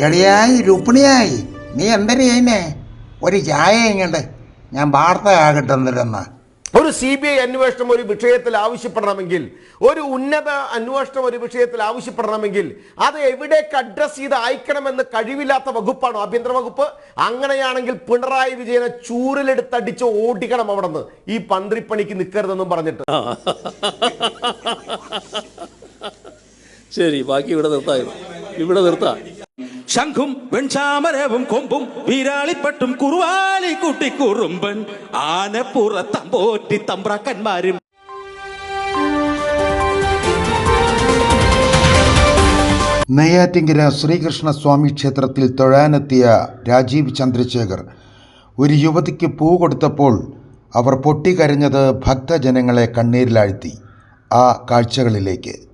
എളിയായി രുക്മിണിയായി നീ എന്തൊരു ചെയ്യുന്നേ ഒരു ചായ ഇങ്ങണ്ട് ഞാൻ വാർത്ത ആകട്ടെ എന്നിട്ടെന്ന് ഒരു സി ബി ഐ അന്വേഷണം ഒരു വിഷയത്തിൽ ആവശ്യപ്പെടണമെങ്കിൽ ഒരു ഉന്നത അന്വേഷണം ഒരു വിഷയത്തിൽ ആവശ്യപ്പെടണമെങ്കിൽ അത് എവിടേക്ക് അഡ്രസ് ചെയ്ത് അയക്കണമെന്ന് കഴിവില്ലാത്ത വകുപ്പാണോ ആഭ്യന്തര വകുപ്പ്? അങ്ങനെയാണെങ്കിൽ പിണറായി വിജയനെ ചൂരിലെടുത്തടിച്ച് ഓടിക്കണം അവിടെ നിന്ന് ഈ പന്ത്രിപ്പണിക്ക് നിൽക്കരുതെന്നും പറഞ്ഞിട്ട്. ശരി ബാക്കി ഇവിടെ നിർത്താം. ഇവിടെ നിർത്താം. ശംഖും വെൺചാമരവും കൊമ്പും വീരാളിപ്പട്ടും കുറുവാലി കുട്ടി കുറുമ്പൻ. ആനപ്പുറത്തമ്പോറ്റി തമ്പ്രാക്കന്മാരും. നെയ്യാറ്റിങ്കര ശ്രീകൃഷ്ണസ്വാമി ക്ഷേത്രത്തിൽ തൊഴാനെത്തിയ രാജീവ് ചന്ദ്രശേഖർ ഒരു യുവതിക്ക് പൂ കൊടുത്തപ്പോൾ അവർ പൊട്ടിക്കരഞ്ഞത് ഭക്തജനങ്ങളെ കണ്ണീരിലാഴ്ത്തി ആ കാഴ്ചകളിലേക്ക്.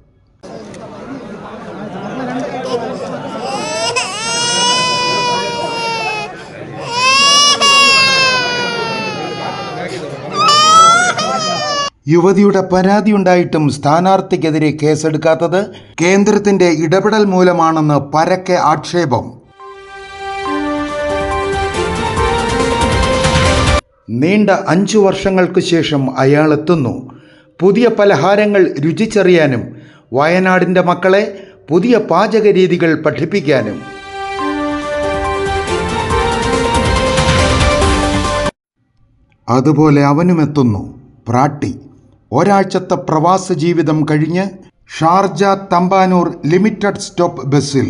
യുവതിയുടെ പരാതിയുണ്ടായിട്ടും സ്ഥാനാർത്ഥിക്കെതിരെ കേസെടുക്കാത്തത് കേന്ദ്രത്തിന്റെ ഇടപെടൽ മൂലമാണെന്ന് പരക്കെ ആക്ഷേപം. നീണ്ട അഞ്ചു വർഷങ്ങൾക്ക് ശേഷം അയാൾ എത്തുന്നു പുതിയ പലഹാരങ്ങൾ രുചിച്ചറിയാനും വയനാടിന്റെ മക്കളെ പുതിയ പാചക രീതികൾ പഠിപ്പിക്കാനും. അതുപോലെ അവനുമെത്തുന്നു പ്രാട്ടി. ഒരാഴ്ചത്തെ പ്രവാസ ജീവിതം കഴിഞ്ഞ് ഷാർജ തമ്പാനൂർ ലിമിറ്റഡ് സ്റ്റോപ്പ് ബസ്സിൽ.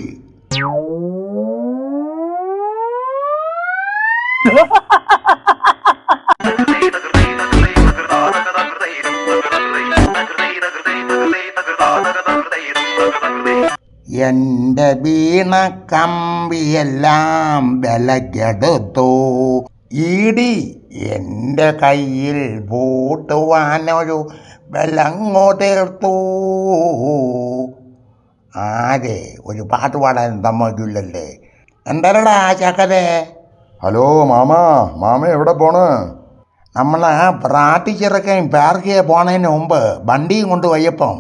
എന്റെ വീണ കമ്പിയെല്ലാം വിലക്കെടുത്തു. ഈടി എന്റെ കയ്യിൽ പൂട്ടുവാനൊരു വെള്ളങ്ങോ തീർത്തു. ആരെ ഒരു പാട്ട് പാടാൻ സമ്മതിക്കില്ലല്ലേ എന്തരടാ ചക്കരെ ഹലോ മാമ മാമ എവിടെ പോണ്? നമ്മൾ പ്രാർത്ഥിച്ചിറക്കാൻ പാർക്കിയെ പോണതിന് മുമ്പ് വണ്ടിയും കൊണ്ട് നമ്മളാ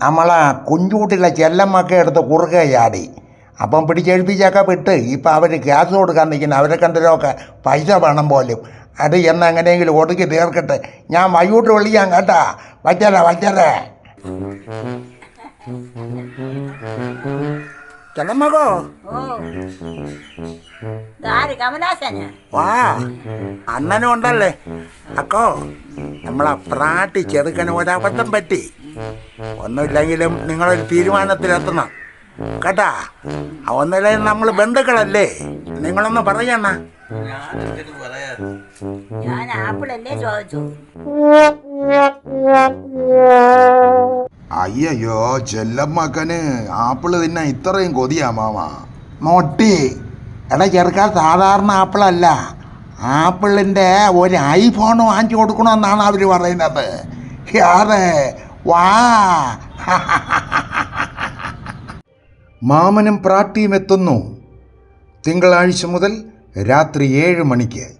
നമ്മളെ കുഞ്ചൂട്ടിലെ ചെല്ലമ്മൊക്കെ എടുത്ത് കുറുകെ ചാടി. അപ്പം പിടിച്ചേൽപ്പിച്ചൊക്കെ വിട്ട് ഇപ്പം അവർ ഗ്യാസ് കൊടുക്കാൻ നിൽക്കുന്ന. അവരെ കണ്ടരൊക്കെ പൈസ വേണം പോലും. അത് എന്ന് എങ്ങനെയെങ്കിലും ഒതുക്കി തീർക്കട്ടെ. ഞാൻ വൈകിട്ട് വിളിക്കാം കേട്ടാ. വച്ചരേ വച്ചരേ കമലാസന് വാ. അണ്ണനും ഉണ്ടല്ലേ? അക്കോ നമ്മളെ പ്രാട്ടി ചെറുക്കന് ഒരബദ്ധം പറ്റി. ഒന്നുമില്ലെങ്കിലും നിങ്ങളൊരു തീരുമാനത്തിലെത്തണം. കേട്ടാ? ഒന്നിലെ നമ്മൾ ബന്ധുക്കളല്ലേ? നിങ്ങളൊന്ന് പറയണ ഞാൻ ആപ്പിളല്ലേ ചോദിച്ചു. അയ്യോ ചെല്ലമ്മക്കന് ആപ്പിൾ തിന്നാൻ ഇത്രയും കൊതിയാ മാമ. നോട്ടി എടാ ചെറുക്കാൻ സാധാരണ ആപ്പിളല്ല. ആപ്പിളിന്റെ ഒരു ഐഫോൺ വാങ്ങിച്ചു കൊടുക്കണമെന്നാണ് അവർ പറയുന്നത്. അതെ വാ. മാമനും പ്രാട്ടിയും എത്തുന്നു. തിങ്കളാഴ്ച മുതൽ രാത്രി ഏഴ് മണിക്ക്.